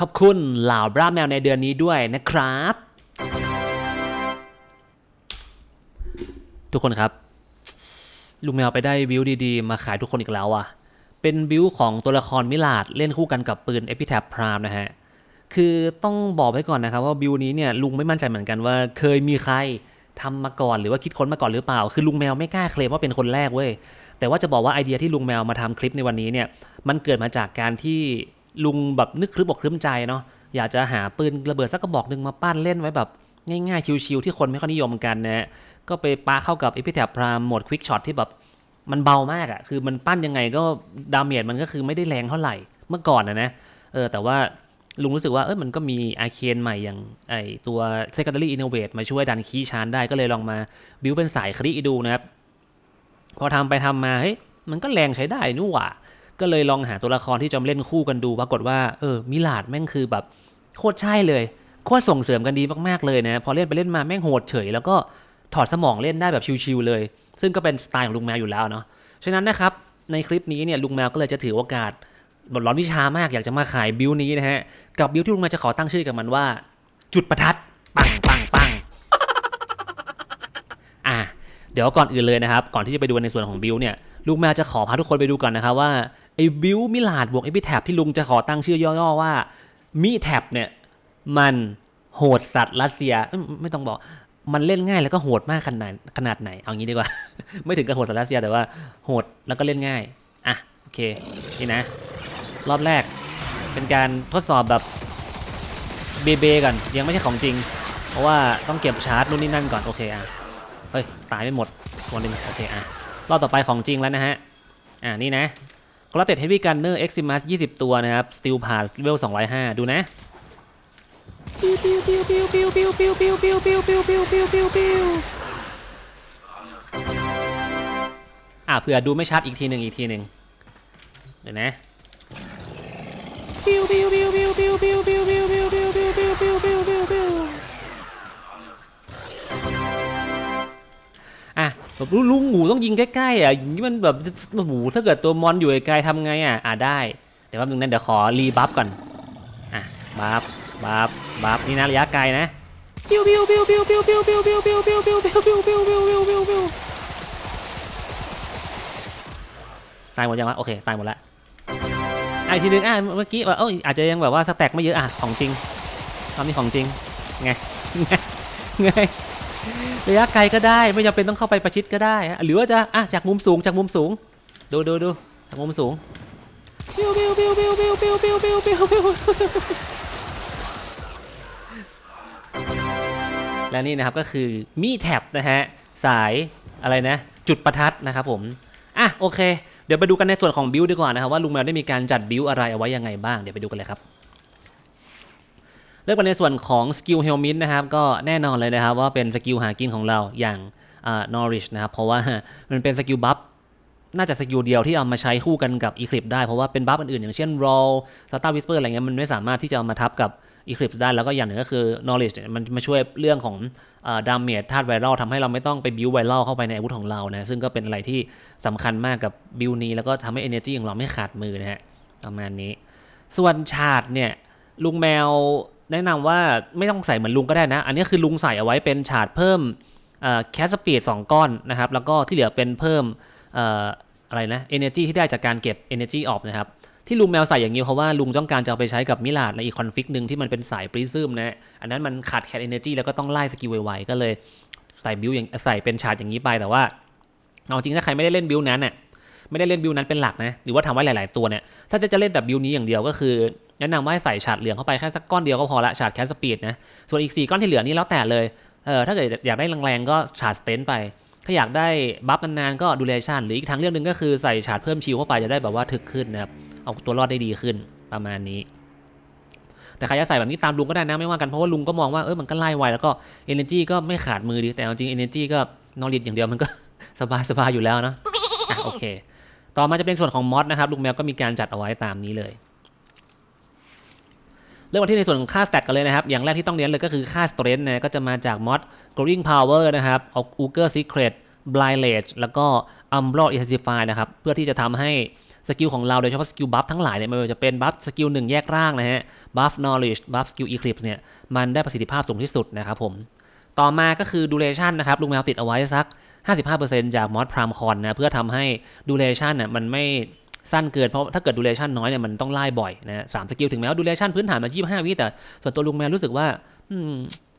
ขอบคุณเหล่าบราแมวในเดือนนี้ด้วยนะครับ ทุกคนครับ ลุงแมวไปได้บิวดีๆ มาขายทุกคนอีกแล้วอะ เป็นบิวของตัวละครมิลาดเล่นคู่กันกับปืนเอพิแทบพรามนะฮะ คือต้องบอกไว้ก่อนนะครับว่าบิวนี้เนี่ยลุงไม่มั่นใจเหมือนกันว่าเคยมีใครทำมาก่อนหรือว่าคิดค้นมาก่อนหรือเปล่า คือลุงแมวไม่กล้าเคลมว่าเป็นคนแรกเว้ย แต่ว่าจะบอกว่าไอเดียที่ลุงแมวมาทำคลิปในวันนี้เนี่ย มันเกิดมาจากการที่ ลุงแบบนึกครึบอกครึ้มใจเนาะอยากจะหาปืนระเบิดสักกระบอกหนึ่งมาปั้นเล่นไว้แบบง่ายๆชิวๆที่คนไม่ค่อยนิยมกันนะฮะก็ไปปาเข้ากับเอพิแทบพรามโหมดควิกช็อตที่แบบมันเบามากอะคือมันปั้นยังไงก็ดาเมจมันก็คือไม่ได้แรงเท่าไหร่เมื่อก่อนนะนะเออแต่ว่าลุงรู้สึกว่าเออมันก็มีอาเคนใหม่อย่างไอตัว secondary innovate มาช่วยดันคีย์ชานได้ก็เลยลองมาบิวเป็นสายคลิดูนะครับ พอทำไปทำมาเฮ้ยมันก็แรงใช้ได้นู่หว่า ก็เลยลองหาตัวละครที่จะมาเล่นคู่กันดู ปรากฏว่าเออมิลาดแม่งคือแบบโคตรใช่เลยโคตรส่งเสริมกันดีมากๆเลยนะพอเล่นไปเล่นมาแม่งโหดเฉย แล้วก็ถอดสมองเล่นได้แบบชิวๆเลย ซึ่งก็เป็นสไตล์ของลุงแมวอยู่แล้วเนาะฉะนั้นนะครับในคลิปนี้เนี่ยลุงแมวก็เลยจะถือโอกาสบทร้อนวิชามากอยากจะมาขายบิวนี้นะฮะกับบิวที่ลุงแมวจะขอตั้งชื่อกับมันว่า จุดประทัดปังปังปังอะเดี๋ยวก่อนอื่นเลยนะครับ ก่อนที่จะไปดูในส่วนของบิวเนี่ยลุงแมวจะขอพาทุกคนไปดูก่อนนะครับว่า ไอ้บิวมิลาดบวกไอพีแท็บที่ลุงจะขอตั้งชื่อย่อๆว่ามิแท็บเนี่ย มันโหดสัตว์รัสเซียไม่ต้องบอกมันเล่นง่ายแล้วก็โหดมากขนาดขนาดไหน เอางี้ดีกว่า ไม่ถึงกับโหดสัตว์รัสเซียแต่ว่าโหดแล้วก็เล่นง่าย อะ โอเค นี่นะ รอบแรกเป็นการทดสอบแบบเบเบก่อนยังไม่ใช่ของจริง เพราะว่าต้องเก็บชาร์จนู่นนี่นั่นก่อน โอเคอะเฮ้ย ตายไม่หมดตัวหนึงโอเคอะรอบต่อไปของจริงแล้วนะฮะ อ่านี่นะ กราเต็ดเฮฟวี่กันเนอร์เอ็กซิมัส20ตัวนะครับ สติลพาสเวลเวล205ดูนะปิ้วปิ้วปิ้วปิ้วปิ้วปิ้วปิ้วปิ้วปิ้วปิ้วปิ้วปิ้วปิ้วปิ้วปิ้วอะเผื่อดูไม่ชัดอีกทีหนึ่งอีกทีหนึ่งเดี๋ยวนะปิ้วปิ้วปิ้วปิ้วปิ้วปิ้วปิ้วปิ้วปิ้วปิ้วปิ้วปิ้วปิ้วปิ้วปิ้ว แบบลุงหมูต้องยิงใกล้ๆอะอย่างนี้มันแบบหมูถ้าเกิดตัวมอนอยู่ไกลๆทำไงอะอะได้ เดี๋ยวแป๊บนึงนะเดี๋ยวขอรีบัฟก่อนอะบัฟบัฟบัฟนี่นะระยะไกลนะปิ้วปิ้วปิ้วปิ้วปิ้วปิ้วปิ้วปิ้วปิ้วปิ้วปิ้วปิ้วปิ้วปิ้วปิ้วปิ้วปิ้วปิ้วตายหมดยังวะโอเคตายหมดแล้วอะอีกทีนึงอะเมื่อกี้ว่าเอออาจจะยังแบบว่าสแต็กไม่เยอะอะของจริงตอนนี้ของจริงไงไงไง ระยะไกลก็ได้ไม่จำเป็นต้องเข้าไปประชิดก็ได้อะหรือว่าจะอะจากมุมสูงจากมุมสูง ดูดูดูจากมุมสูงปิ้วปิ้วปิ้วปิ้วปิ้วปิ้วปิ้วปิ้วปิ้วปิ้วและนี่นะครับก็คือมีแท็บนะฮะสายอะไรนะจุดประทัดนะครับผมอะโอเค เดี๋ยวไปดูกันในส่วนของบิวดีกว่านะครับว่าลุงแมวได้มีการจัดบิวอะไรเอาไว้ยังไงบ้างเดี๋ยวไปดูกันเลยครับ เริ่มกันในส่วนของสกิลเฮลมินนะครับก็แน่นอนเลยนะครับว่าเป็นสกิลหากินของเราอย่างนอริชนะครับเพราะว่ามันเป็นสกิลบัฟน่าจะสกิลเดียวที่เอามาใช้คู่กันกับ Eclipse ได้ เพราะว่าเป็นบัฟอื่นๆ อย่างเช่น Roll Star Whisper อะไรเงี้ยมันไม่สามารถที่จะเอามาทับกับ Eclipse ได้แล้วก็อย่างหนึ่งก็คือ Knowledge เนี่ยมันมาช่วยเรื่องของดาเมจธาตุไวรัลทำให้เราไม่ต้องไปบิวไวรัลเข้าไปในอาวุธของเรานะซึ่งก็เป็นอะไรที่สำคัญมากกับบิวนี้ แล้วก็ทำให้ energy ของเราไม่ขาดมือนะฮะประมาณนี้ ส่วนฉาดเนี่ยลุงแมว แนะนำว่าไม่ต้องใส่เหมือนลุงก็ได้นะ อันนี้คือลุงใส่เอาไว้เป็นฉาดเพิ่มแคสสปีดสองก้อนนะครับ แล้วก็ที่เหลือเป็นเพิ่มออะไรนะ energy ที่ได้จากการเก็บ energy ออกนะครับ ที่ลุงแมวใส่อย่างนี้เพราะว่าลุงต้องการจะเอาไปใช้กับมิลาดในอีกคอนฟิกหนึ่งที่มันเป็นสายปริซึมนะ อันนั้นมันขาดแคลน energy แล้วก็ต้องไล่สกิลไวๆก็เลยใส่บิวอย่างใส่เป็นชาร์จอย่างนี้ไปแต่ว่าเอาจริงถ้าใครไม่ได้เล่นบิวนั้นน่ะ ไม่ได้เล่นบิวนั้นเป็นหลักนะหรือว่าทำไว้หลาย ๆ ตัวเนี่ยถ้าจะจะเล่นแบบบิวนี้อย่างเดียวก็คือแนะนำว่าให้ใส่ชาร์จเหลืองเข้าไปแค่สักก้อนเดียวก็พอละชาร์จแคสสปีดนะส่วนอีก 4 ก้อนที่เหลือนี่แล้วแต่เลยเออถ้าเกิดอยากได้แรงๆก็ชาร์จสเตนไป ถ้าอยากได้บัฟนานๆก็ดูเลชันหรืออีกทางเรื่องหนึ่งก็คือใส่ชาร์จเพิ่มชิลเข้าไปจะได้แบบว่าถึกขึ้นนะครับเอาตัวรอดได้ดีขึ้นประมาณนี้แต่ใครจะใส่แบบนี้ตามลุงก็ได้นะไม่ว่ากันเพราะว่าลุงก็มองว่าเออมันก็ไล่ไวแล้วก็ energy ก็ไม่ขาดมือดีแต่จริง energy ก็นอริดอย่างเดียวมันก็สบายสบายอยู่แล้วเนาะอะโอเค ต่อมาจะเป็นส่วนของมอดนะครับลุงแมวก็มีการจัดเอาไว้ตามนี้เลยเริ่มมาที่ในส่วนของค่าสเตตกันเลยนะครับ อย่างแรกที่ต้องเรียนเลยก็คือค่า strength นะก็จะมาจากมอด growing power นะครับเอา Uger secret blind rage แล้วก็ umbral intensify นะครับ เพื่อที่จะทำให้สกิลของเราโดยเฉพาะสกิลบัฟทั้งหลายเนี่ยไม่ว่าจะเป็นบัฟสกิลหนึ่งแยกร่างนะฮะบัฟ knowledge บัฟสกิล eclipse เนี่ยมันได้ประสิทธิภาพสูงที่สุดนะครับผม ต่อมาก็คือ duration นะครับลุงแมวติดเอาไว้สัก 55%จากมอสพรามคอนนะเพื่อทำให้ duration น่ะมันไม่สั้นเกินเพราะถ้าเกิด duration น้อยเนี่ยมันต้องไล่บ่อยนะสามสกิลถึงแม้ว่า duration พื้นฐานมัน25วิแต่ส่วนตัวลุงแมวรู้สึกว่าอืม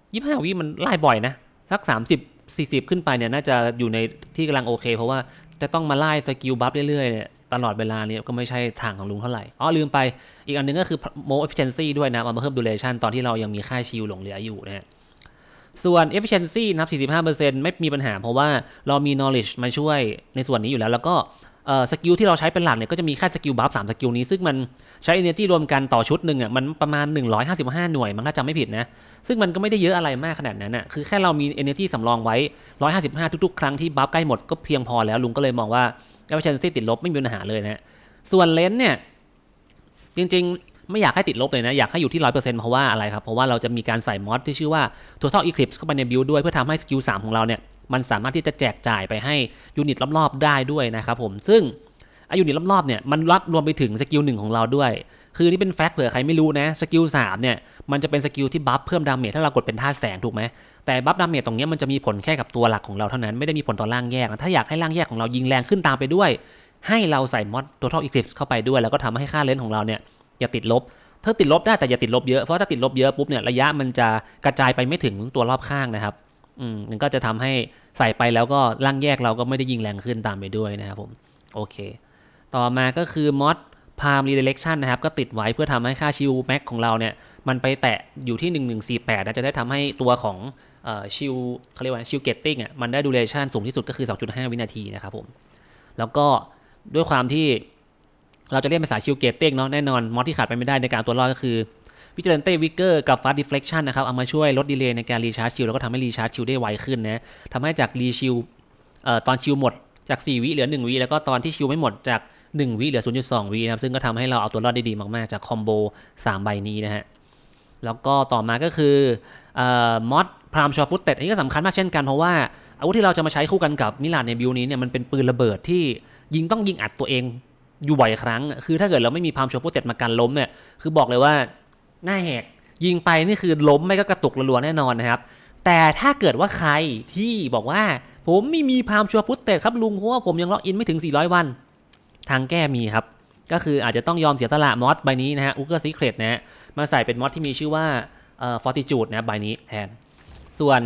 25วิมันไล่บ่อยนะ สัก30 40ขึ้นไปเนี่ยน่าจะอยู่ในที่กำลังโอเค เพราะว่าจะต้องมาไล่สกิลบัฟเรื่อยๆเนี่ยตลอดเวลาเนี่ยก็ไม่ใช่ทางของลุงเท่าไหร่อ๋อลืมไปอีกอันหนึงก็คือ more efficiency ด้วยนะมาเพิ่ม duration ตอนที่เรายังมีค่าชิลหลงเหลืออยู่นะฮะ ส่วน efficiency นะครับ45%ไม่มีปัญหา เพราะว่าเรามี knowledge มาช่วยในส่วนนี้อยู่แล้ว แล้วก็สกิลที่เราใช้เป็นหลักเนี่ยก็จะมีแค่สกิลบัฟ3สกิลนี้ ซึ่งมันใช้ energy รวมกันต่อชุดหนึ่งอะมันประมาณ 155 หน่วยมันถ้าจำไม่ผิดนะ ซึ่งมันก็ไม่ได้เยอะอะไรมากขนาดนั้นอะคือแค่เรามี energy สำรองไว้ 155 ทุกๆ ครั้งที่บัฟใกล้หมดก็เพียงพอแล้วลุงก็เลยมองว่า efficiency ติดลบไม่มีปัญหาเลยนะฮะส่วนเลนเนี่ยจริงๆ ไม่อยากให้ติดลบเลยนะ อยากให้อยู่ที่100%เปอร์เซ็นต์เพราะว่าอะไรครับ เพราะว่าเราจะมีการใส่มอดที่ชื่อว่า total eclipse เข้าไปในบิลด้วยเพื่อทำให้สกิล3ของเราเนี่ยมันสามารถที่จะแจกจ่ายไปให้ยูนิตรอบๆได้ด้วยนะครับผมซึ่งไอยูนิตรอบๆเนี่ยมันรับรวมไปถึงสกิลหนึ่งของเราด้วย คือนี่เป็นแฟกต์เผื่อใครไม่รู้นะสกิล3เนี่ยมันจะเป็นสกิลที่บัฟเพิ่มดาเมจถ้าเรากดเป็นท่าแสงถูกไหมแต่บัฟดาเมจตรงเนี้ยมันจะมีผลแค่กับตัวหลักของเราเท่านั้นไม่ได้มีผลต่อร่างแยก ถ้าอยากให้ร่างแยกของเรายิงแรงขึ้นตามไปด้วย ให้เราใส่มอด total eclipse เข้าไปด้วย แล้วก็ทำให้ค่าเลนส์ของเราเนี่ย อย่าติดลบ ถ้าติดลบได้แต่อย่าติดลบเยอะ เพราะถ้าติดลบเยอะปุ๊บเนี่ยระยะมันจะกระจายไปไม่ถึงตัวรอบข้างนะครับ อืมมันก็จะทำให้ใส่ไปแล้วก็ร่างแยกเราก็ไม่ได้ยิงแรงขึ้นตามไปด้วยนะครับผม โอเค ต่อมาก็คือมอดพามรีเดเ c ชันนะครับ ก็ติดไว้เพื่อทำให้ค่าชิลแม็กของเราเนี่ย มันไปแตะอยู่ที่ 1148นะจะได้ทำให้ตัวของชิลเขาเรียกว่าชิลเกตติ้งอะมันได้ดูเรชันสูงที่สุดก็คือ 2.5 วินาทีนะครับผม แล้วก็ด้วยความที่ เราจะเล่นภาษาชิลเกตติ้งเนาะแน่นอนมอดที่ขาดไปไม่ได้ในการตัวรอดก็คือวิจารณ์เต้วิกเกอร์กับฟาสต์ดิเฟล c ชันนะครับเอามาช่วยลดดีเลย์ในการรีชาร์จชิลแล้วก็ทำให้รีชาร์จชิลได้ไวขึ้นนะทำให้จากรีชิลเอ่อตอนชิลหมดจาก 4 วิเหลือ 1 วิแล้วก็ตอนที่ชิลไม่หมดจาก 1 วิเหลือ 0.2 วินะครับซึ่งก็ทำให้เราเอาตัวรอดได้ดีมากๆ จากคอมโบ 3 ใบนี้นะฮะแล้วก็ต่อมาก็คือเอ่อมอดพรามชอฟุตเต็ดอันนี้ก็สำคัญมากเช่นกันเพราะว่าอาวุธที่เราจะมาใช้คู่กันกับมิลานในบิวนี้เนี่ยมันเป็นปืนระเบิดที่ยิงต้องยิงอัดตัวเอง อยู่บ่อยครั้ง คือถ้าเกิดเราไม่มีพามชฟุตเต็ดมากันล้มเนี่ย คือบอกเลยว่าหน้าแหก ยิงไปนี่คือล้มไม่ก็กระตุกรัวๆแน่นอนนะครับ แต่ถ้าเกิดว่าใครที่บอกว่า ผมไม่มีพามชัวฟุตเตดครับลุงเพราะว่าผมยังล็อกอินไม่ถึง 400 วัน ทางแก้มีครับ ก็คืออาจจะต้องยอมเสียสละมอดใบนี้นะฮะอุกเกอร์ซีเครตนะฮะมาใส่เป็นมอดที่มีชื่อว่าเอ่อฟอร์ติจูดนะใบนี้แทน ส่วน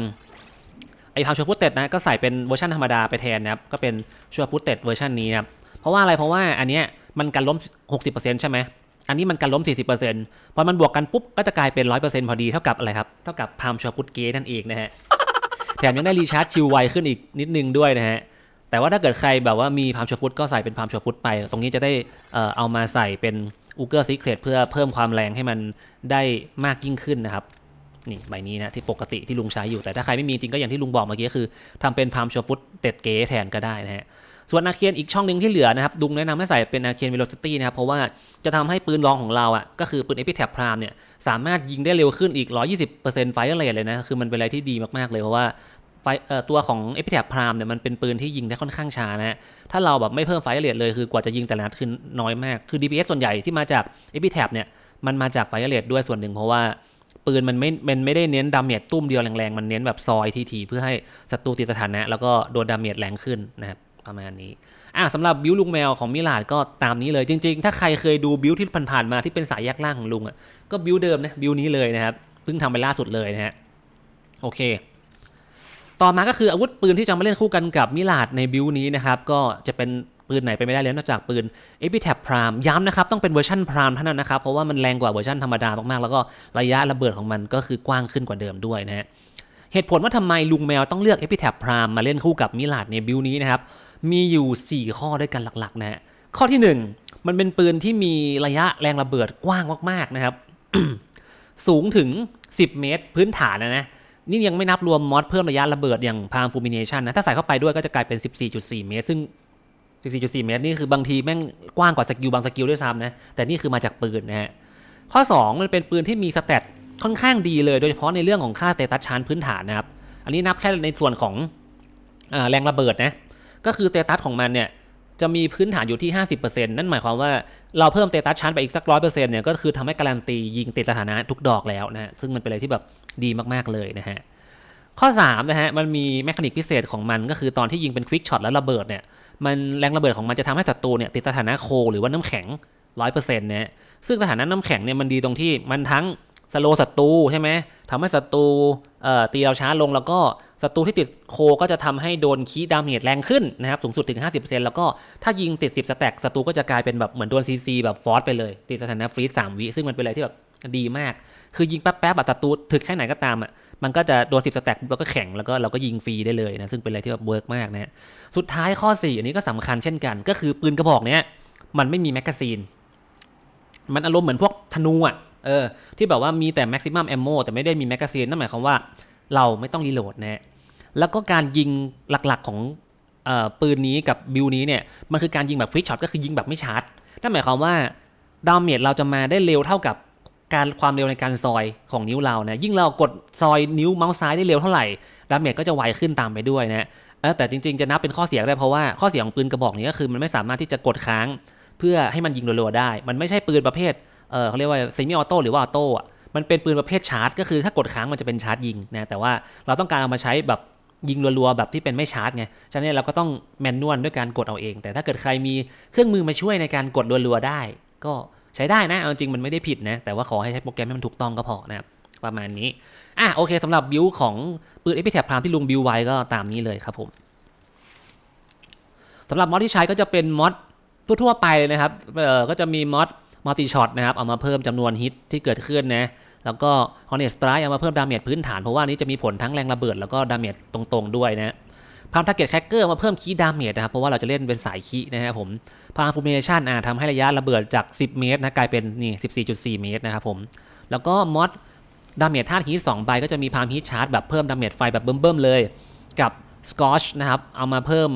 ไอ้พามชัวฟุตเต็ดนะก็ใส่เป็นเวอร์ชันธรรมดาไปแทนนะครับก็เป็นชัวฟุตเต็ดเวอร์ชันนี้นะครับ เพราะว่าอะไรเพราะว่าอันเนี้ยมันกันล้ม 60%ใช่ไหมอันนี้มันกันล้ม 40%พอมันบวกกันปุ๊บก็จะกลายเป็น 100%พอดีเท่ากับอะไรครับ เท่ากับพามชอพุตเกนั่นเองนะฮะ แถมยังได้รีชาร์จชิลไวขึ้นอีกนิดนึงด้วยนะฮะ แต่ว่าถ้าเกิดใครแบบว่ามีพามชอฟุตก็ใส่เป็นพามชอฟุตไป ตรงนี้จะได้เอ่อเอามาใส่เป็นอูเกอร์ซีเครตเพื่อเพิ่มความแรงให้มันได้มากยิ่งขึ้นนะครับนี่ใบนี้นะที่ปกติที่ลุงใช้อยู่แต่ถ้าใครไม่มีจริงก็อย่างที่ลุงบอกเมื่อกี้คือทำเป็นพามชอฟุตเต็ดเก๋แทนก็ได้นะฮะ ส่วนอาเคียนอีกช่องหนึ่งที่เหลือนะครับดุงแนะนำให้ใส่เป็นอาเคียน velocity นะครับเพราะว่าจะทำให้ปืนรองของเราอะก็คือปืน Epitap Prime เนี่ยสามารถยิงได้เร็วขึ้นอีก 120% Fire Rate เลยนะคือมันเป็นอะไรที่ดีมากๆเลยเพราะว่าไฟตัวของ Epitap Prime เนี่ยมันเป็นปืนที่ยิงได้ค่อนข้างช้านะฮะ ถ้าเราแบบไม่เพิ่ม Fire Rate เลยคือกว่าจะยิงแต่ละนัดคือน้อยมาก คือ DPS ส่วนใหญ่ที่มาจาก Epitap เนี่ยมันมาจาก Fire Rate ด้วยส่วนหนึ่งเพราะว่าปืนมันไม่มันไม่ได้เน้นดาเมจตุ้มเดียวแรงๆ มันเน้นแบบซอยทีๆเพื่อให้ศัตรูติดสถานะ แล้วก็โดนดาเมจแรงขึ้นนะครับ ประมาณนี้ อะสำหรับบิวลุงแมวของมิลาดก็ตามนี้เลยจริง ๆ ถ้าใครเคยดูบิวที่ผ่านๆมาที่เป็นสายแยกล่างของลุงอะก็บิวเดิมนะบิวนี้เลยนะครับเพิ่งทำไปล่าสุดเลยนะฮะโอเค ต่อมาก็คืออาวุธปืนที่จะมาเล่นคู่กันกับมิลาดในบิวนี้นะครับก็จะเป็นปืนไหนไปไม่ได้แล้วนอกจากปืน e p i t a p Prime ย้ำนะครับ ต้องเป็นเวอร์ชัน Prime เท่านั้นนะครับ เพราะว่ามันแรงกว่าเวอร์ชันธรรมดามากๆ แล้วก็ระยะระเบิดของมันก็คือกว้างขึ้นกว่าเดิมด้วยนะฮะเหตุผลว่าทำไมลุงแมวต้องเลือก e p i t a p Prime มาเล่นคู่กับมิลาดในบิวนี้นะครับ มีอยู่ 4 ข้อด้วยกันหลักๆนะฮะข้อที่ 1 มันเป็นปืนที่มีระยะแรงระเบิดกว้างมากๆนะครับ สูงถึง 10 เมตรพื้นฐานนะนะนี่ยังไม่นับรวมมอดเพิ่มระยะระเบิดอย่างพามฟูมิเนชันนะ ถ้าใส่เข้าไปด้วยก็จะกลายเป็น 14.4 เมตร ซึ่ง 14.4 เมตร นี่คือบางทีแม่งกว้างกว่าสกิลบางสกิลด้วยซ้ำนะ แต่นี่คือมาจากปืนนะฮะ ข้อ 2 มันเป็นปืนที่มีสเตตค่อนข้างดีเลย โดยเฉพาะในเรื่องของค่าสเตตัสชานพื้นฐานนะครับ อันนี้นับแค่ในส่วนของอแรงระเบิดนะ ก็คือสเตตัสของมันเนี่ยจะมีพื้นฐานอยู่ที่ 50%นั่นหมายความว่าเราเพิ่มเตตัสชาร์จไปอีกสักร้อยเปอร์เซ็นต์เนี่ยก็คือทำให้การันตียิงติดสถานะทุกดอกแล้วนะฮะซึ่งมันเป็นอะไรที่แบบดีมากๆเลยนะฮะข้อ3นะฮะมันมีแมคานิกพิเศษของมันก็คือตอนที่ยิงเป็นควิกช็อตแล้วระเบิดเนี่ยมันแรงระเบิดของมันจะทำให้ศัตรูเนี่ยติดสถานะโคหรือว่าน้ำแข็ง100%เปอร์เซ็นต์เนี่ยซึ่งสถานะน้ำแข็งเนี่ยมันดีตรงที่มันทั้งสโลศัตรูใช่ไหมทำให้ศัตรูเอ่อตีเราช้าลงแล้วก็ ศัตรูที่ติดโคก็จะทำให้โดนคีดาเมจแรงขึ้นนะครับสูงสุดถึง 50%แล้วก็ถ้ายิงติด 10 สแต็กศัตรูก็จะกลายเป็นแบบเหมือนโดนซีซีแบบฟอสไปเลย ติดสถานะฟรีส3วิซึ่งมันเป็นอะไรที่แบบดีมาก คือยิงแป๊บๆแบบศัตรูถึกแค่ไหนก็ตามอะมันก็จะโดน 10 สแต็กแล้วก็แข็งแล้วก็เราก็ยิงฟรีได้เลยนะซึ่งเป็นอะไรที่แบบเวิร์กมากนะสุดท้ายข้อ 4 อันนี้ก็สำคัญเช่นกัน ก็คือปืนกระบอกเนี้ยมันไม่มีแมกกาซีนมันอารมณ์เหมือนพวกธนูอะเออที่แบบว่ามีแต่แม็กซิมัมแอมโมแต่ไม่ได้มีแมกกาซีนนั่นหมายความว่า เราไม่ต้องรีโหลดนะแล้วก็การยิงหลักๆของอปืนนี้กับบิลนี้เนี่ยมันคือการยิงแบบควิกช็อตก็คือยิงแบบไม่ชาร์จนั่นหมายความว่าดาเมจเราจะมาได้เร็วเท่ากับการความเร็วในการซอยของนิ้วเรานะยิ่งเรากดซอยนิ้วเมาส์ซ้ายได้เร็วเท่าไหร่ดาเมจก็จะไวขึ้นตามไปด้วยนะแต่จริงๆจะนับเป็นข้อเสียได้เพราะว่าข้อเสียของปืนกระบอกนี้ก็คือมันไม่สามารถที่จะกดค้าง เพื่อให้มันยิงรัวๆได้ มันไม่ใช่ปืนประเภทเออเขาเรียกว่าเซมิออโต้หรือว่าออโต้อะ มันเป็นปืนประเภทชาร์จ ก็คือถ้ากดค้างมันจะเป็นชาร์จยิงนะแต่ว่าเราต้องการเอามาใช้แบบยิงรัวๆแบบที่เป็นไม่ชาร์จไงฉะนั้นเราก็ต้องแมนนวลด้วยการกดเอาเอง แต่ถ้าเกิดใครมีเครื่องมือมาช่วยในการกดรัวๆได้ ก็ใช้ได้นะเอาจริงมันไม่ได้ผิดนะแต่ว่าขอให้ใช้โปรแกรมให้มันถูกต้องก็พอนะครับประมาณนี้อะโอเคสำหรับบิวของปืนเอพิแทบพรามที่ลุงบิวไว้ก็ตามนี้เลยครับผมสำหรับมอดที่ใช้ก็จะเป็นมอดทั่วๆไปเลยนะครับเออก็จะมีมอด มัลติช็อตนะครับเอามาเพิ่มจำนวนฮิตที่เกิดขึ้นนะแล้วก็ฮอนเนสไตร์เอามาเพิ่มดาเมจพื้นฐานเพราะว่านี้จะมีผลทั้งแรงระเบิดแล้วก็ดาเมจตรงๆด้วยนะพามทาร์เก็ตแคคเกอร์มาเพิ่มคีดาเมจนะครับเพราะว่าเราจะเล่นเป็นสายคีนะครับผมพามฟูเมชันอ่าทำให้ระยะระเบิดจาก 10 เมตรนะกลายเป็นนี่14.4 เมตรนะครับผมแล้วก็มอดดาเมจธาตุฮีท2ใบก็จะมีพามฮีทชาร์จแบบเพิ่มดาเมจไฟแบบเบิ่มๆเลย กับสกอชนะครับเอามาเพิ่ม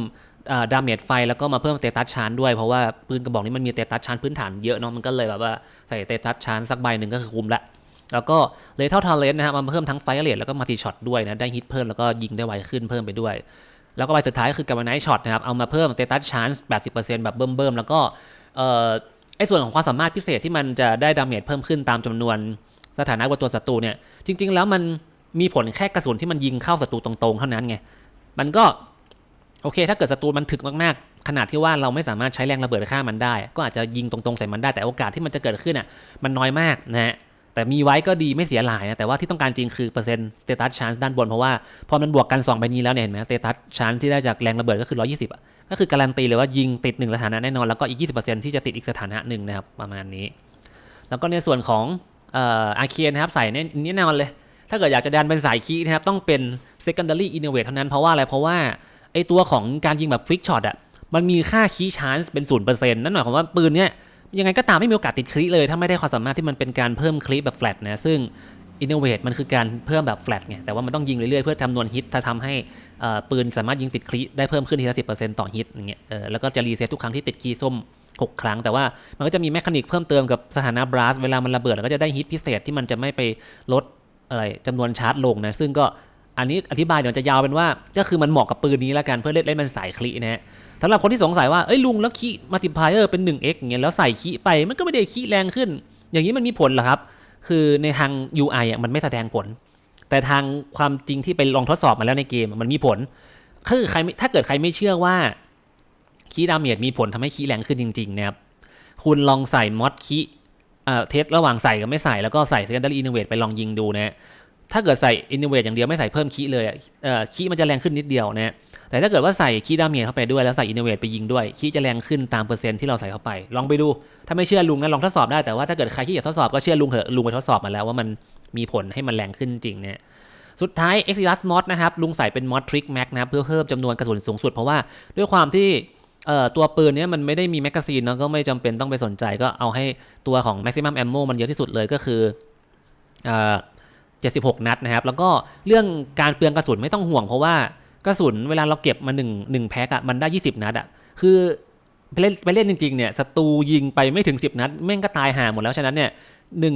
ดาเมจไฟแล้วก็มาเพิ่มเตตัสชานด้วยเพราะว่าปืนกระบอกนี้มันมีเตตัสชานพื้นฐานเยอะเนาะมันก็เลยแบบว่าใส่เตตัสชานสักใบหนึ่งก็คือคุ้มละแล้วก็เลเท่าทาเลนนะครับมาเพิ่มทั้งไฟเรทแล้วก็มัลติช็อตด้วยนะได้ฮิตเพิ่มแล้วก็ยิงได้ไวขึ้นเพิ่มไปด้วย แล้วก็ใบสุดท้ายก็คือกับไนท์ช็อตนะครับเอามาเพิ่มเตตัสชานส์80%แบบเบิ่มๆแล้วก็เอ่อไอ้ส่วนของความสามารถพิเศษที่มันจะได้ดาเมจเพิ่มขึ้นตามจำนวนสถานะบตัวศัตรูเนี่ยจริง ๆ แล้วมันมีผลแค่กระสุนที่มันยิงเข้าศัตรูตรงๆเท่านั้นไงมันก็ โอเค ถ้าเกิดศัตรูมันถึกมากๆ ขนาดที่ว่าเราไม่สามารถใช้แรงระเบิดฆ่ามันได้ ก็อาจจะยิงตรงๆใส่มันได้แต่โอกาสที่มันจะเกิดขึ้นอะมันน้อยมากนะฮะแต่มีไว้ก็ดีไม่เสียหลายนะ แต่ว่าที่ต้องการจริงคือเปอร์เซ็นต์สเตตัสชานด้านบน เพราะว่าพอมันบวกกัน2ใบนี้แล้วเนี่ยเห็นไหมสเตตัสชานที่ได้จากแรงระเบิดก็คือ 120อะก็คือการันตีเลยว่ายิงติด 1 สถานะแน่นอนแล้วก็อีก 20%ที่จะติดอีกสถานะหนึ่งนะครับประมาณนี้ แล้วก็ในส่วนของเอ่ออาเคียนะครับใส่แน่แน่นอนเลย ถ้าเกิดอยากจะดันเป็นสายคีนะครับต้องเป็น secondary innovate เท่านั้นเพราะว่าอะไรเพราะว่า ไอตัวของการยิงแบบ quick shot อะมันมีค่าคีย์ชานส์เป็น0%นั่นหมายความว่าปืนเนี้ยยังไงก็ตามไม่มีโอกาสติดคลิเลย ถ้าไม่ได้ความสามารถที่มันเป็นการเพิ่มคลิแบบ flat นะซึ่ง innovate มันคือการเพิ่มแบบ flat ไงแต่ว่ามันต้องยิงเรื่อยๆ เพื่อจำนวนฮิตถ้าทำให้ปืนสามารถยิงติดคลิได้เพิ่มขึ้นทีละสิต่อฮิตอย่างเงี้ยเออแล้วก็จะรีเซ็ตทุกครั้งที่ติดคีย์ส้ม 6 ครั้ง แต่ว่ามันก็จะมีแมคานิกเพิ่มเติมกับสถานะบลัสเวลามันระเบิดแล้วก็จะได้ฮิตพิเศษที่มันจะไม่ไปลดอะไรจำนวนชาร์จลงนะซึ่งก็ อันนี้อธิบายเดี๋ยวจะยาวเป็นว่าก็คือมันเหมาะกับปืนนี้แล้วกันเพื่อเล่นเล่นมันสายคลินะฮะสำหรับคนที่สงสัยว่าเอ้ยลุงแล้วคีมัลติพายเออร์เป็น 1x อย่างเงี้ยแล้วใส่คีไปมันก็ไม่ได้คีแรงขึ้น อย่างนี้มันมีผลเหรอครับ คือในทาง UI อะมันไม่แสดงผล แต่ทางความจริงที่ไปลองทดสอบมาแล้วในเกมมันมีผลคือใครถ้าเกิดใครไม่เชื่อว่าคีดาเมจมีผลทำให้คีแรงขึ้นจริงๆนะครับคุณลองใส่มอดคีเอ่อเทสระหว่างใส่กับไม่ใส่แล้วก็ใส่ secondary innovate ไปลองยิงดูนะ ถ้าเกิดใส่ innovate อย่างเดียวไม่ใส่เพิ่มคีเลยเอ่อคีมันจะแรงขึ้นนิดเดียวนะแต่ถ้าเกิดว่าใส่คีย์ดาเมจเข้าไปด้วยแล้วใส่อินเว e ไปยิงด้วยคีย์จะแรงขึ้นตามเปอร์เซ็นต์ที่เราใส่เข้าไป ลองไปดูถ้าไม่เชื่อลุงนะลองทดสอบได้แต่ว่าถ้าเกิดใครที่อยากทดสอบก็เชื่อลุงเถอะลุงไปทดสอบมาแล้วว่ามันมีผลให้มันแรงขึ้นจริงเนี่ยสุดท้าย Exilus Mod นะครับลุงใส่เป็น Mod Trick Max นะเพื่อเพิ่มจำนวนกระสุนสูงสุด เพราะว่าด้วยความที่ตัวปืนเนี้ยมันไม่ได้มีแมกกาซีนเนาะก็ไม่จำเป็นต้องไปสนใจก็เอาให้ตัวของ Maximum Ammo มันเยอะที่สุดเลยก็คืออ 76 นัดนะครับ แล้วก็เรื่องการเปลืองกระสุนไม่ต้องห่วงเพราะว่ากระสุนเวลาเราเก็บมา1 1แพ็คอะมันได้ 20 นัดอะคือไปเล่นไปเล่นจริงๆเนี่ยศัตรูยิงไปไม่ถึง 10 นัด แม่งก็ตายห่าหมดแล้วฉะนั้นเนี่ยหนึ่ง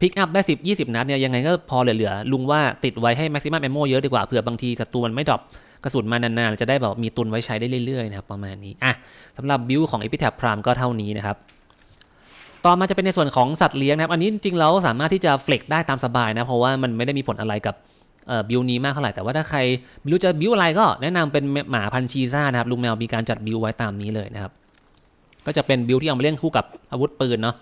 พิกอัพได้10 20นัดเนี่ยยังไงก็พอเหลือๆลุงว่าติดไว้ให้ maximum ammo เยอะดีกว่าเผื่อบางทีศัตรูมันไม่ดรอปกระสุนมานานๆจะได้แบบมีตุนไว้ใช้ได้เรื่อยๆนะครับประมาณนี้อะสำหรับบิวของ e p i t a p Prime ก็เท่านี้นะครับ ต่อมาจะเป็นในส่วนของสัตว์เลี้ยงนะครับ อันนี้จริงๆเราสามารถที่จะเฟล็กได้ตามสบายนะ เพราะว่ามันไม่ได้มีผลอะไรกับบิวนี้มากเท่าไหร่ แต่ว่าถ้าใครไม่รู้จะบิวอะไรก็แนะนำเป็นหมาพันชีซ่านะครับลุงแมวมีการจัดบิวไว้ตามนี้เลยนะครับ ก็จะเป็นบิวที่เอามาเล่นคู่กับอาวุธปืนเนาะ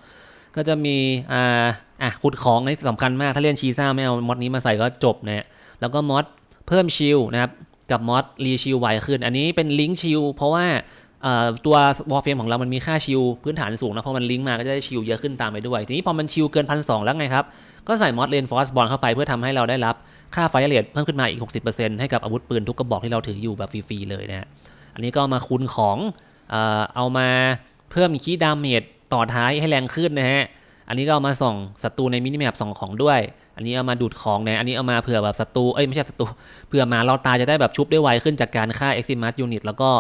ก็จะมีอ่าอะขุดของนี่สำคัญมาก ถ้าเล่นชีซ่าไม่เอามอดนี้มาใส่ก็จบนะฮะแล้วก็มอดเพิ่มชิลนะครับกับมอดรีชิลไวขึ้น อันนี้เป็นลิงก์ชิลเพราะว่า ตัววอลเฟมของเรามันมีค่าชิลพื้นฐานสูงนะเพอมันลิงก์มาก็จะได้ชิลเยอะขึ้นตามไปด้วย ทีนี้พอมันชิลเกินพันสแล้วไงครับ ก็ใส่มอดเลนฟอสบอลเข้าไปเพื่อทำให้เราได้รับค่าไฟเรทเพิ่มขึ้นมาอีก 60%ให้กับอาวุธปืนทุกกระบอกที่เราถืออยู่แบบฟรีๆเลยนะ อันนี้ก็มาคูณของเอามาเพิ่มคีดาเมจต่อท้ายให้แรงขึ้นนะฮะ อันนี้ก็เอามาส่องศัตรูในมินิแมปส่องของด้วย อันนี้เอามาดูดของนะ อันนี้เอามาเผื่อแบบศัตรู เอ้ยไม่ใช่ศัตรู เผื่อมาเราตายจะได้แบบชุบได้ไวขึ้นจากการฆ่า Eximus Unit แล้วก็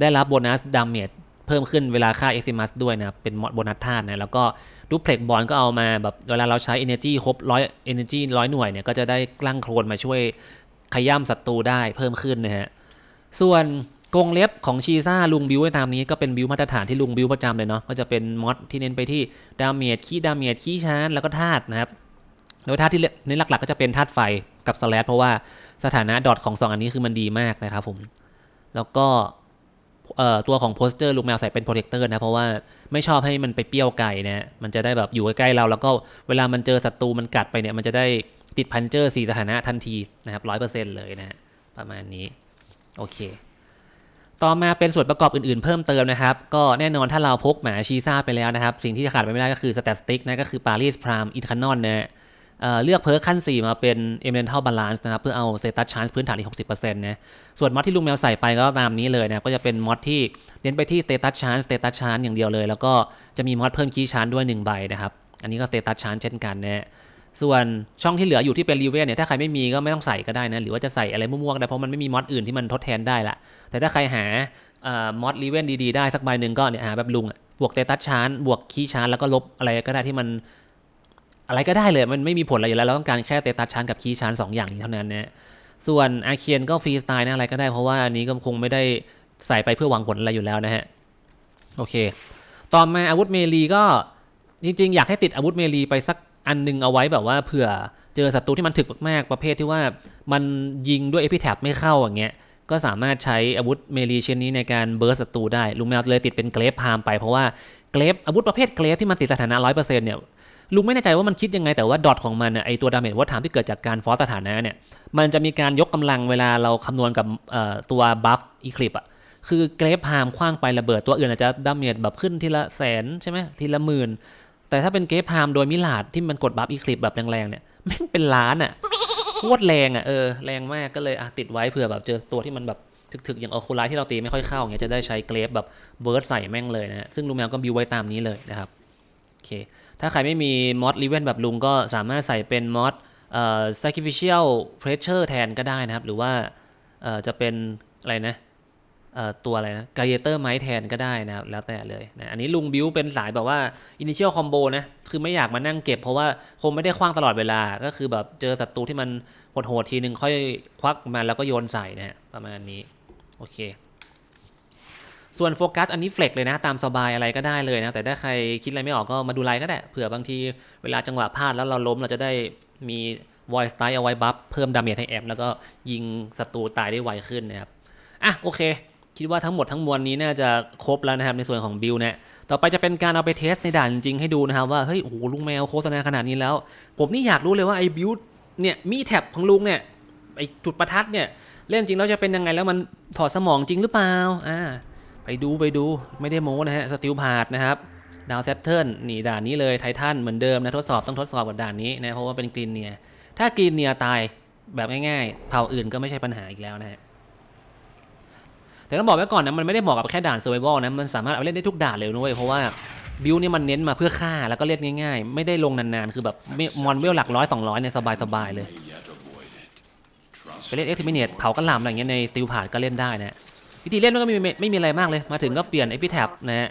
ได้รับโบนัสดาเมจเพิ่มขึ้นเวลาฆ่า Eximus ด้วยนะครับ เป็นโบนัสธาตุนะแล้วก็ดูเพล็กบอลก็เอามาแบบเวลาเราใช้ Energy ครบร้อย Energy ร้อยหน่วยเนี่ยก็จะได้กลั่งโคลนมาช่วยขย้ำศัตรูได้เพิ่มขึ้นนะฮะส่วนกรงเล็บของชีซ่าลุงบิวไว้ตามนี้ก็เป็นบิวมาตรฐานที่ลุงบิวประจำเลยเนาะก็จะเป็นมอดที่เน้นไปที่ดาเมจขี้ดาเมจขี้ชานแล้วก็ธาตุนะครับโดยธาตุที่เน้นหลัก ๆ ก็จะเป็นธาตุไฟกับสแลดเพราะว่าสถานะดอทของ 2 อันนี้คือมันดีมากนะครับผมแล้วก็ ตัวของโพสเตอร์ลูกแมวใส่เป็นโปรเทคเตอร์นะเพราะว่าไม่ชอบให้มันไปเปี้ยวไก่นะมันจะได้แบบอยู่ใกล้ๆเรา แล้วก็เวลามันเจอศัตรูมันกัดไปเนี่ยมันจะได้ติดพันเจอร์สีสถานะทันทีนะครับร้อยเปอร์เซ็นต์เลยนะประมาณนี้โอเค ต่อมาเป็นส่วนประกอบอื่นๆ เพิ่มเติมนะครับ ก็แน่นอนถ้าเราพกหมาชีซ่าไปแล้วนะครับ สิ่งที่ขาดไปไม่ได้ก็คือสเตตสติกนะก็คือปารีสพรามอีทานอนนะ เลือกเพิร์คขั้น 4 มาเป็น Elemental Balance นะครับ เพื่อเอาเซตัสชานส์พื้นฐานอีก 60%นะส่วนมอดที่ลุงแมวใส่ไปก็ตามนี้เลยนะ ก็จะเป็นมอดที่เน้นไปที่ Status Chance Status Chance อย่างเดียวเลย แล้วก็จะมีมอดเพิ่มคีย์ชานด้วย 1 ใบนะครับ อันนี้ก็ Status Chance เช่นกันนะส่วนช่องที่เหลืออยู่ที่เป็นรีเวนเนี่ยถ้าใครไม่มีก็ไม่ต้องใส่ก็ได้นะหรือว่าจะใส่อะไรมั่วๆได้เพราะมันไม่มีมอดอื่นที่มันทดแทนได้ละแต่ถ้าใครหามอดรีเวนดีๆได้สักใบหนึ่งก็เนี่ยหาแบบลุงบวกเตตัสชานบวกคีย์ชานแล้วก็ลบอะไรก็ได้ที่มัน อะไรก็ได้เลยมันไม่มีผลอะไรอยู่แล้วเราต้องการแค่เตตัสชานกับคีย์ชานสองอย่างนี้เท่านั้นนะส่วนอาเคียนก็ฟรีสไตล์นะอะไรก็ได้เพราะว่าอันนี้ก็คงไม่ได้ใส่ไปเพื่อหวังผลอะไรอยู่แล้วนะฮะโอเค ต่อมาอาวุธเมลีก็จริงๆ อยากให้ติดอาวุธเมลีไปสักอันหนึงเอาไว้แบบว่าเผื่อเจอศัตรูที่มันถึกมากๆประเภทที่ว่ามันยิงด้วยเอพิแท็บไม่เข้าอย่างเงี้ยก็สามารถใช้อาวุธเมลีเช่นนี้ในการเบิร์สศัตรูได้ลุงแมวเลยติดเป็นเกรฟพามไปเพราะว่าเกรฟอาวุธประเภทเกรฟที่มันติดสถานะร้อยเปอร์เซ็นต์เนี่ย ลุงไม่แน่ใจว่ามันคิดยังไงแต่ว่าดอทของมันไอตัวดาเมจวัฏฐานที่เกิดจากการฟอสสถานะเนี่ยมันจะมีการยกกำลังเวลาเราคำนวณกับตัวบัฟอีคลิปอะคือเกรฟพามคว้างไประเบิดตัวอื่นอาจจะดาเมจแบบขึ้นทีละแสนใช่ไหมทีละหมื่น แต่ถ้าเป็นเกรฟพามโดยมิลาดที่มันกดบัฟอีคลิปแบบแรงๆเนี่ยแม่งเป็นล้านอะโคตรแรงอะเออแรงมากก็เลยอะติดไว้เผื่อแบบเจอตัวที่มันแบบถึกๆ อย่างออคูไลที่เราตีไม่ค่อยเข้าอย่างเงี้ยจะได้ใช้เกรฟแบบเบิร์ดใส่แม่งเลยนะซึ่งลุงแมวก็บิวไว้ตามนี้เลยนะครับโอเค ถ้าใครไม่มีมอดรีเวนแบบลุงก็สามารถใส่เป็นมอดเอ่อ sacrificial pressure แทนก็ได้นะครับ หรือว่าเอ่อจะเป็นอะไรนะเอ่อตัวอะไรนะ gladiator ไม้แทนก็ได้นะครับ แล้วแต่เลยนะอันนี้ลุงบิวเป็นสายแบบว่า initial combo นะ คือไม่อยากมานั่งเก็บเพราะว่าคงไม่ได้คว้างตลอดเวลา ก็คือแบบเจอศัตรูที่มันโหดๆทีนึงค่อยควักมาแล้วก็โยนใส่นะฮะประมาณนี้ โอเค ส่วนโฟกัสอันนี้เฟล็กเลยนะ ตามสบายอะไรก็ได้เลยนะ แต่ถ้าใครคิดอะไรไม่ออกก็มาดูไลน์ก็ได้เผื่อบางทีเวลาจังหวะพลาดแล้วเราล้มเราจะได้มี voice style เอาไว้บัฟเพิ่มดาเมจให้แอปแล้วก็ยิงศัตรูตายได้ไวขึ้นนะครับอะโอเค คิดว่าทั้งหมดทั้งมวลนี้น่าจะครบแล้วนะครับในส่วนของบิลเนี่ยต่อไปจะเป็นการเอาไปเทสในด่านจริงให้ดูนะครับว่าเฮ้ยโอ้โหลุงแมวโฆษณาขนาดนี้แล้ว ผมนี่อยากรู้เลยว่าไอ้บิลเนี่ยมีแท็บของลุงเนี่ยไอ้จุดประทัดเนี่ยเล่นจริงแล้วจะเป็นยังไงแล้วมันถอดสมองจริงหรือเปล่าอ่า ไปดูไปดูไม่ได้โม้นะฮะสติลพาดนะครับดาวเซตเทิลนี่ด่านนี้เลยไททันเหมือนเดิมนะทดสอบต้องทดสอบกับด่านนี้นะเพราะว่าเป็นกรีนเนียถ้ากรีนเนียตายแบบง่ายๆ เผ่าอื่นก็ไม่ใช่ปัญหาอีกแล้วนะฮะแต่ต้องบอกไว้ก่อนนะมันไม่ได้เหมาะกับแค่ด่านเซอร์ไวลนะมันสามารถเอาไปเล่นได้ทุกด่านเลยนะเว้ยเพราะว่าบิวเนี่ยมันเน้นมาเพื่อฆ่าแล้วก็เล่นง่าย ๆ ไม่ได้ลงนานๆ คือแบบไม่มอนเวลหลักร้อยสองร้อยเนี่ยสบายๆเลยไปเล่นเอ็กซ์มิเนตเผากระหล่ำอะไรเงี้ยในสติลพาดก็เล่นได้นะ วิธีเล่นมันก็ไม่มีไม่มีอะไรมากเลย มาถึงก็เปลี่ยนเอพิแท็บนะฮะ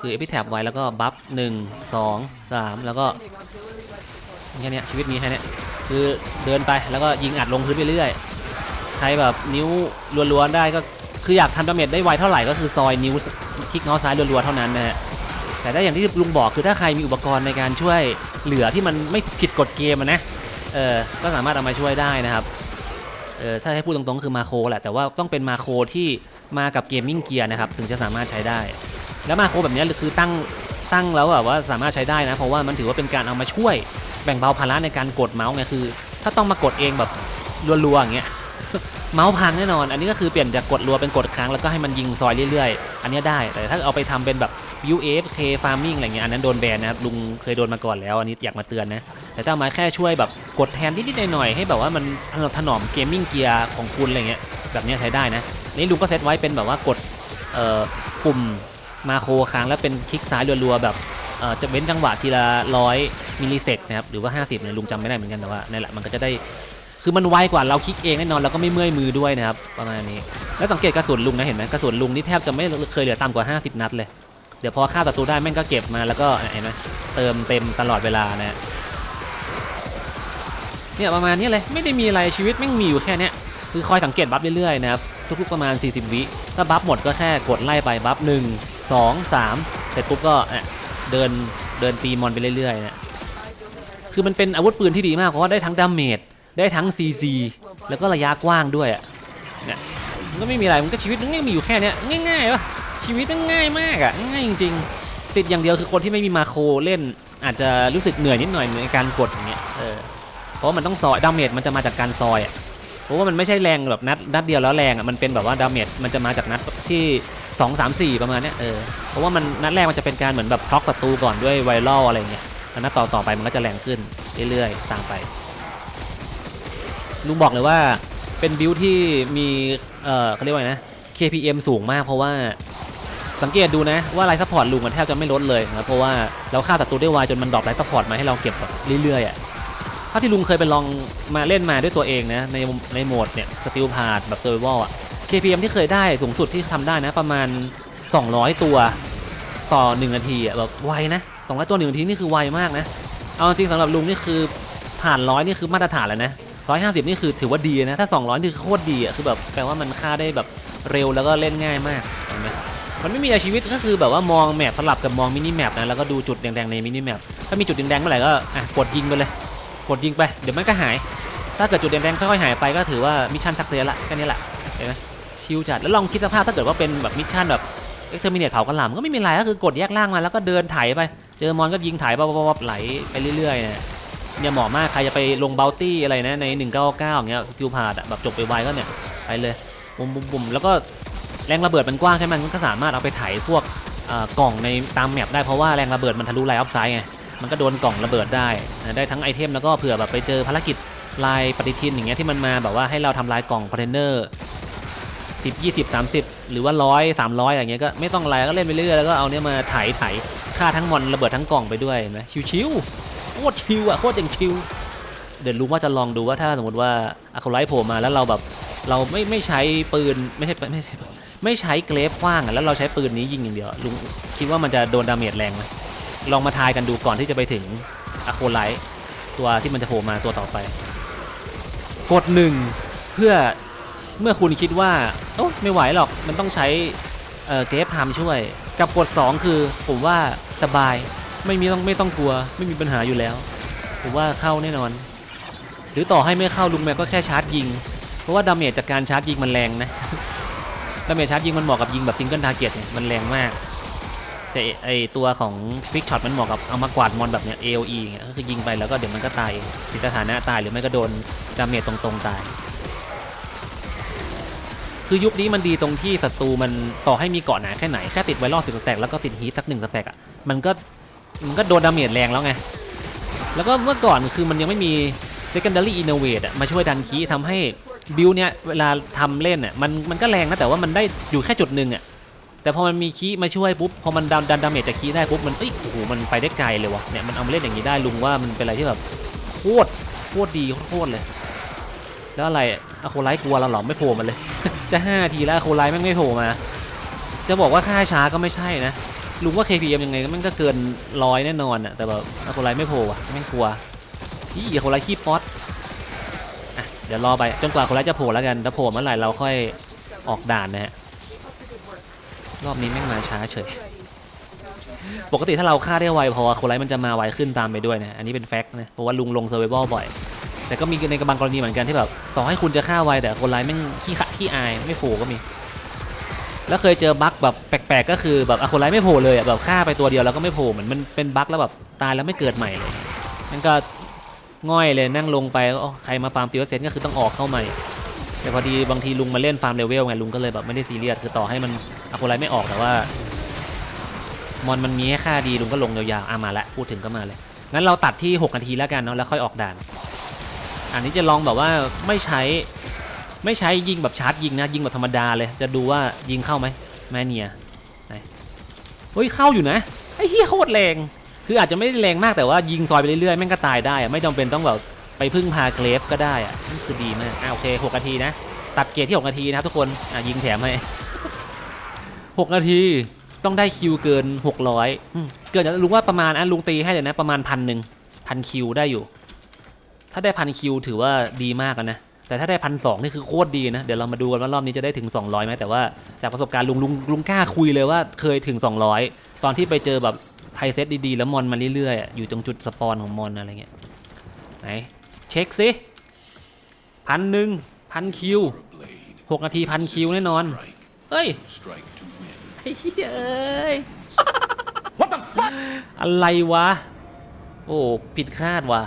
คือเอพิแท็บไว้แล้วก็บัฟหนึ่งสองสามแล้วก็แค่เนี้ยชีวิตมีแค่นี้คือเดินไปแล้วก็ยิงอัดลงพื้นไปเรื่อยใครแบบนิ้วรัวนๆได้ก็คืออยากทำดาเมจได้ไวเท่าไหร่ก็คือซอยนิ้วคลิกเมาส์ซ้ายรัวนๆเท่านั้นนะฮะแต่ถ้าอย่างที่ลุงบอกคือถ้าใครมีอุปกรณ์ในการช่วยเหลือที่มันไม่ผิดกฎเกมนะเออก็สามารถเอามาช่วยได้นะครับ เออถ้าให้พูดตรงๆคือมาโครแหละแต่ว่าต้องเป็นมาโครที่มากับเกมมิ่งเกียร์นะครับถึงจะสามารถใช้ได้ แล้วมาโครแบบนี้คือตั้งตั้งแล้วแบบว่าสามารถใช้ได้นะ เพราะว่ามันถือว่าเป็นการเอามาช่วยแบ่งเบาภาระในการกดเมาส์ไงคือ ถ้าต้องมากดเองแบบรัวๆอย่างเงี้ยเมาส์พังแน่นอน อันนี้ก็คือเปลี่ยนจากกดรัวเป็นกดค้างแล้วก็ให้มันยิงซอยเรื่อยๆ อันนี้ได้ แต่ถ้าเอาไปทำเป็นแบบ UFK farming อะไรเงี้ย อันนั้นโดนแบนนะครับ ลุงเคยโดนมาก่อนแล้ว อันนี้อยากมาเตือนนะ แต่ถ้ามาแค่ช่วยแบบกดแทนนิดๆหน่อยๆให้แบบว่ามันถนอมเกมมิ่งเกียร์ของคุณอะไรเงี้ยแบบเนี้ยใช้ได้นะนี่ลุงก็เซตไว้เป็นแบบว่ากดปุ่มมาโครค้างแล้วเป็นคลิกซ้ายรัวๆแบบจะเว้นจังหวะทีละร้อยมิลลิเซกนะครับหรือว่า 50เนี่ยลุงจำไม่ได้เหมือนกันแต่ว่านั่นแหละมันก็จะได้คือมันไวกว่าเราคลิกเองแน่นอนแล้วก็ไม่เมื่อยมือด้วยนะครับประมาณนี้ แล้วสังเกตกระสุนลุงนะเห็นไหมกระสุนลุงนี่แทบจะไม่เคยเหลือต่ำกว่า 50 นัดเลย เดี๋ยวพอฆ่าศัตรูได้แม่งก็เก็บมาแล้วก็เห็นไหมเติมเต็มตลอดเวลานะ เนี่ยประมาณนี้เลยไม่ได้มีอะไรชีวิตแม่งมีอยู่แค่เนี้ยคือคอยสังเกตบัฟเรื่อยๆนะครับทุกๆประมาณ 40 วิถ้าบัฟหมดก็แค่กดไล่ไปบัฟหนึ่งสองสามเสร็จปุ๊บก็อะเดินเดินตีมอนไปเรื่อยๆนะคือมันเป็นอาวุธปืนที่ดีมากเพราะว่าได้ทั้งดาเมจได้ทั้ง CC แล้วก็ระยะกว้างด้วยอะเนี่ยมันก็ไม่มีอะไรมันก็ชีวิตมันก็มีอยู่แค่เนี้ยง่ายๆปะชีวิตมันง่ายมากอะง่ายจริง ๆ ติดอย่างเดียวคือคนที่ไม่มีมาโครเล่นอาจจะรู้สึกเหนื่อยนิดหน่อยในการกดอย่างเงี้ยเออ ราะมันต้องซอยดาเมจมันจะมาจากการซอยอะเพราะว่ามันไม่ใช่แรงแบบนัดนัดเดียวแล้วแรงอะมันเป็นแบบว่าดาเมจมันจะมาจากนัดที่2 3 4 ประมาณเนี้ยเออเพราะว่ามันนัดแรกมันจะเป็นการเหมือนแบบพล็อกศัตรูก่อนด้วยไวรัลอะไรเงี้ยแล้วนัดต่อต่อไปมันก็จะแรงขึ้นเรื่อยๆตามไปลุงบอกเลยว่าเป็นบิลที่มีเอ่อเขาเรียกว่าไงนะ KPM สูงมากเพราะว่าสังเกตดูนะว่าไลท์ซัพพอร์ตลุงมันแทบจะไม่ลดเลยนะเพราะว่าเราฆ่าศัตรูได้ไวจนมันดรอปไลท์ซัพพอร์ตมาให้เราเก็บแบบเรื่อยๆอะาที่ลุงเคยไปลองมาเล่นมาด้วยตัวเองนะในในโหมดเนี่ยสติลพาดแบบเซอร์ไวลอะ KPM ที่เคยได้สูงสุดที่ทำได้นะประมาณ 200 ตัวต่อ 1 นาทีอะแบบไวนะ200ตัว1นาทีนี่คือไวมากนะ เอาจริงๆสำหรับลุงนี่คือผ่านร้อยนี่คือมาตรฐานแล้วนะร้อยห้าสิบนี่คือถือว่าดีนะ ถ้า200นี่คือโคตรดีอะคือแบบแปลว่ามันฆ่าได้แบบเร็วแล้วก็เล่นง่ายมากเห็นไหมมันไม่มีอะไรชีวิตก็คือแบบว่ามองแมปสลับกับมองมินิแมปนะแล้วก็ดูจุดแดงๆในมินิแมปถ้ามีจุดแดงๆเมื่อไหร่ก็อะกดยิงไปเลย กดยิงไป เดี๋ยวมันก็หาย ถ้าเกิดจุดแดงๆค่อยๆหายไปก็ถือว่ามิชชั่นสักเซสละแค่นี้แหละเห็นไหมชิลจัดแล้วลองคิดสภาพถ้าเกิดว่าเป็นแบบมิชชั่นแบบเอ็กเทอร์มินเนตเผากระหล่ำก็ไม่มีอะไรก็คือกดแยกล่างมาแล้วก็เดินไถไป เจอมอนก็ยิงไถปั๊บๆๆไหลไปเรื่อยๆเนี่ยเนี่ยเหมาะมากใครจะไปลงเบลตี้อะไรนะใน 199อย่างเงี้ยสกิลพาดแบบจบไปไวก็เนี่ยไปเลยบุมบุมบุมแล้วก็แรงระเบิดมันกว้างใช่ไหมมันก็สามารถเอาไปไถพวกอ่อกล่องในตามแมปได้เพราะว่าแรงระเบิดมันทะลุไลน์ออฟไซด์ไง มันก็โดนกล่องระเบิดได้ได้ทั้งไอเทมแล้วก็เผื่อแบบไปเจอภารกิจลายปฏิทินอย่างเงี้ยที่มันมาแบบว่าให้เราทำลายกล่องคอนเทนเนอร์สิบยี่สิบสามสิบหรือว่าร้อยสามร้อยอย่างเงี้ยก็ไม่ต้องอะไรก็เล่นไปเรื่อยแล้วก็เอาเนี้ยมาไถไถฆ่าทั้งมอนระเบิดทั้งกล่องไปด้วยเห็นไหมชิวๆโคตรชิวอะโคตรอย่างชิวเดี๋ยวรู้ว่าจะลองดูว่าถ้าสมมติว่าอะคาไลท์โผล่มาแล้วเราแบบเราไม่ไม่ใช้ปืนไม่ใช่ไม่ใช่ไม่ใช้เกรฟขว้างอะแล้วเราใช้ปืนนี้ยิงอย่างเดียวลุงคิดว่ามันจะโดนดาเมจแรงไหม ลองมาทายกันดูก่อนที่จะไปถึงอะโคไลท์ตัวที่มันจะโผล่มาตัวต่อไปกดหนึ่งเพื่อเมื่อคุณคิดว่าโอ้ไม่ไหวหรอกมันต้องใช้เอ่อเกฟพามช่วย กับกดสองคือผมว่าสบายไม่มีต้องไม่ต้องกลัว ไม่มีปัญหาอยู่แล้ว ผมว่าเข้าแน่นอน หรือต่อให้ไม่เข้าลุงแม็กก็แค่ชาร์จยิง เพราะว่าดาเมจจากการชาร์จยิงมันแรงนะดาเมจชาร์จยิงมันเหมาะกับยิงแบบซิงเกิลทาร์เก็ตเนี่ยมันแรงมาก แต่ไอตัวของสปิกช็อตมันเหมาะกับเอามากวาดมอนแบบเนี้ย AOE อย่างเงี้ยก็คือยิงไปแล้วก็เดี๋ยวมันก็ตายติดสถานะตายหรือไม่ก็โดนดาเมจตรงๆตาย คือยุคนี้มันดีตรงที่ศัตรูมันต่อให้มีเกาะหนาแค่ไหนแค่ติดไวรัลสิบสแต็กแล้วก็ติดฮีทสักหนึ่งสแต็กอะมันก็มันก็โดนดาเมจแรงแล้วไง แล้วก็เมื่อก่อนคือมันยังไม่มี secondary innovate อะมาช่วยดันคีย์ทำให้บิลเนี่ยเวลาทำเล่นอะมันมันก็แรงนะแต่ว่ามันได้อยู่แค่จุดหนึ่งอะ แต่พอมันมีคีมาช่วยปุ๊บพอมันดันดันดาเมจจากคีได้ปุ๊บมันเอ้ยโอ้โหมันไปได้ไกลเลยวะเนี่ยมันเอามาเล่นอย่างนี้ได้ลุงว่ามันเป็นอะไรที่แบบโคตรโคตรดีโคตรเลย แล้วอะไรอะโคไลท์กลัวเราหรอไม่โผล่มาเลย จะห้าทีแล้วอโคไลท์แม่งไม่โผล่มา จะบอกว่าค่าช้าก็ไม่ใช่นะลุงว่า KPM ยังไงมันก็เกินร้อยแน่นอนอะแต่แบบอะโคไลท์ไม่โผล่อะแม่งกลัวอีอะโคไลท์ขี้ป๊อตอะเดี๋ยวรอไปจนกว่าคนร้ายจะโผล่แล้วกันถ้าโผล่เมื่อไหร่เราค่อยออกด่านนะฮะ รอบนี้แม่งมาช้าเฉย ปกติถ้าเราฆ่าได้ไวพอคนร้ายมันจะมาไวขึ้นตามไปด้วยนะ อันนี้เป็นแฟกต์นะ เพราะว่าลุงลงเซอร์ไวบอลบ่อย แต่ก็มีในบางกรณีเหมือนกันที่แบบต่อให้คุณจะฆ่าไวแต่คนร้ายแม่งขี้ขะขี้อายไม่โผล่ก็มี แล้วเคยเจอบั๊กแบบแปลกๆก็คือแบบอะคนร้ายไม่โผล่เลยอะแบบฆ่าไปตัวเดียวแล้วก็ไม่โผล่เหมือนมันเป็นบั๊กแล้วแบบตายแล้วไม่เกิดใหม่เลยนั่นก็ง่อยเลยนั่งลงไปก็ใครมาฟาร์มติวเซนก็คือต้องออกเข้าใหม่ แต่พอดีบางทีลุงมาเล่นฟาร์มเลเวลไงลุงก็เลยแบบไม่ได้ซีเรียสคือต่อให้มันอะคนร้ายไม่ออกแต่ว่ามอนมันมีให้ค่าดีลุงก็ลงยาวๆอะมาละพูดถึงก็มาเลยงั้นเราตัดที่ 6 นาทีแล้วกันเนาะแล้วค่อยออกด่าน อันนี้จะลองแบบว่าไม่ใช้ไม่ใช้ยิงแบบชาร์จยิงนะยิงแบบธรรมดาเลย จะดูว่ายิงเข้าไหมแมเนียไหนเฮ้ยเข้าอยู่นะไอ้เฮียโคตรแรงคืออาจจะไม่ได้แรงมากแต่ว่ายิงซอยไปเรื่อยๆแม่งก็ตายได้ไม่จำเป็นต้องแบบ ไปพึ่งพาเกรฟก็ได้อะนั่คือดีมากอะโอเค6นาทีนะ ตัดเกียร์ที่6นาทีนะครับทุกคนอะยิงแถมให้6นาทีต้องได้คิวเกิน600อืมเกินจากลุงว่าประมาณอะลุงตีให้เลยนะประมาณพันหนึ่งพันคิวได้อยู่ ถ้าได้พันคิวถือว่าดีมากนะ แต่ถ้าได้พันสองนี่คือโคตรดีนะ เดี๋ยวเรามาดูกันว่ารอบนี้จะได้ถึง 200ไหมแต่ว่าจากประสบการณ์ลุงลุงลุงกล้าคุยเลยว่าเคยถึง 200 ตอนที่ไปเจอแบบไทยเซตดีๆ แล้วมอนมาเรื่อยๆ อยู่ตรงจุดสปอนของมอนอะไรเงี้ย ไหน ช็คสิพันหนึ่งพันคิวหกนาทีพันคิวแน่นอน เฮ้ย Strike to win. ไอ้เหี้ยเอ้ยอะไรวะ โอ้ผิดคาดว่ะ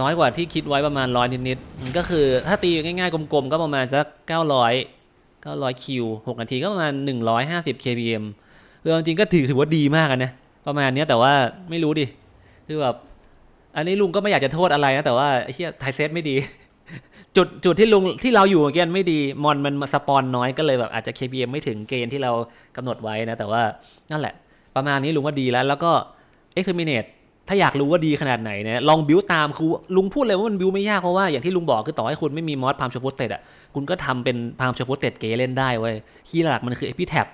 น้อยกว่าที่คิดไว้ประมาณร้อยนิดๆมันก็คือถ้าตีง่ายๆ กลมๆ ก็ประมาณสัก900 900คิว6นาทีก็ประมาณ150 kpm คือเอาจริงๆก็ถือถือว่าดีมากอะนะ ประมาณเนี้ยแต่ว่าไม่รู้ดิ คือแบบ อันนี้ลุงก็ไม่อยากจะโทษอะไรนะ แต่ว่าไอ้เหี้ยไทเซตไม่ดี จุดจุดที่ลุงที่เราอยู่เมื่อกี้ไม่ดีมอนมันสปอนน้อยก็เลยแบบอาจจะ kpm ไม่ถึงเกณฑ์ที่เรากำหนดไว้นะ แต่ว่านั่นแหละ ประมาณนี้ลุงว่าดีแล้ว แล้วก็ exterminate ถ้าอยากรู้ว่าดีขนาดไหนเนี่ยลองบิวตามคือลุงพูดเลยว่ามันบิวไม่ยากเพราะว่าอย่างที่ลุงบอกคือต่อให้คุณไม่มีมอสพามชฟุตเต็ดอะคุณก็ทำเป็นพามชฟุตเต็ดเกเล่นได้เว้ยคีย์หลักมันคือเอพิแท็บ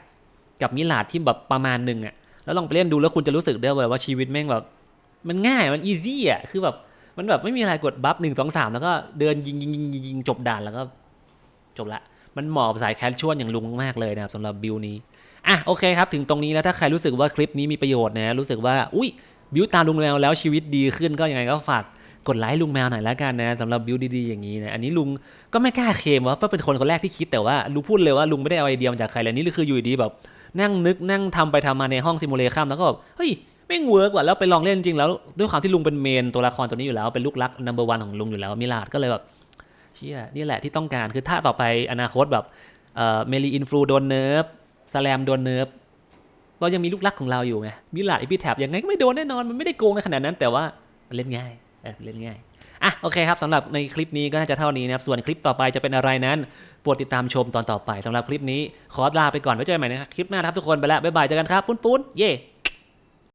กับมิลาดที่แบบประมาณหนึ่งอะแล้วลองไปเล่นดูแล้วคุณจะรู้สึกได้เลยว่าชีวิตแม่งแบบ มันง่ายมันอีซี่อะคือแบบมันแบบไม่มีอะไรกดบัฟหนึ่งสองสามแล้วก็เดินยิงยิงยิงยิงยิงจบด่านแล้วก็จบละ มันเหมาะกับสายแคชชวลอย่างลุงมากเลยนะครับสำหรับบิวนี้อะโอเคครับ ถึงตรงนี้แล้วถ้าใครรู้สึกว่าคลิปนี้มีประโยชน์นะรู้สึกว่าอุ้ยบิวตามลุงแมวแล้วชีวิตดีขึ้นก็ยังไงก็ฝากกดไลค์ลุงแมวหน่อยแล้วกันนะสำหรับบิวดีๆอย่างนี้นะอันนี้ลุงก็ไม่กล้าเคลมว่าเป็นคนคนแรกที่คิดแต่ว่าลุงพูดเลยว่าลุงไม่ได้เอาไอเดียมาจากใครเลยนี่คืออยู่ดีแบบนั่งนึกนั่งทำไปทำมาในห้องซิมูเลชันแล้วก็แบบเฮ้ย ไม่งเวิร์กว่ะแล้วไปลองเล่นจริงแล้วด้วยความที่ลุงเป็นเมนตัวละครตัวนี้อยู่แล้วเป็นลูกรักนัมเบอร์วันของลุงอยู่แล้วมิลาดก็เลยแบบเชี่ยนี่แหละที่ต้องการคือถ้าต่อไปอนาคตแบบเอ่อเมลีอินฟลูโดนเนิร์ฟสแลมโดนเนิร์ฟเรายังมีลูกรักของเราอยู่ไงมิลาดอีพีแท็บยังไงก็ไม่โดนแน่นอนมันไม่ได้โกงในขนาดนั้น แต่ว่าเล่นง่ายเออเล่นง่ายอะโอเคครับสำหรับในคลิปนี้ก็น่าจะเท่านี้นะครับส่วนคลิปต่อไปจะเป็นอะไรนั้นโปรดติดตามชมตอนต่อไปสำหรับคลิปนี้ขอลาไปก่อนไว้เจอกันใหม่นะครับคลิปหน้าครับทุกคนไปแล้วบ๊ายบายเจอกันครับปุ้นปุ้นเย่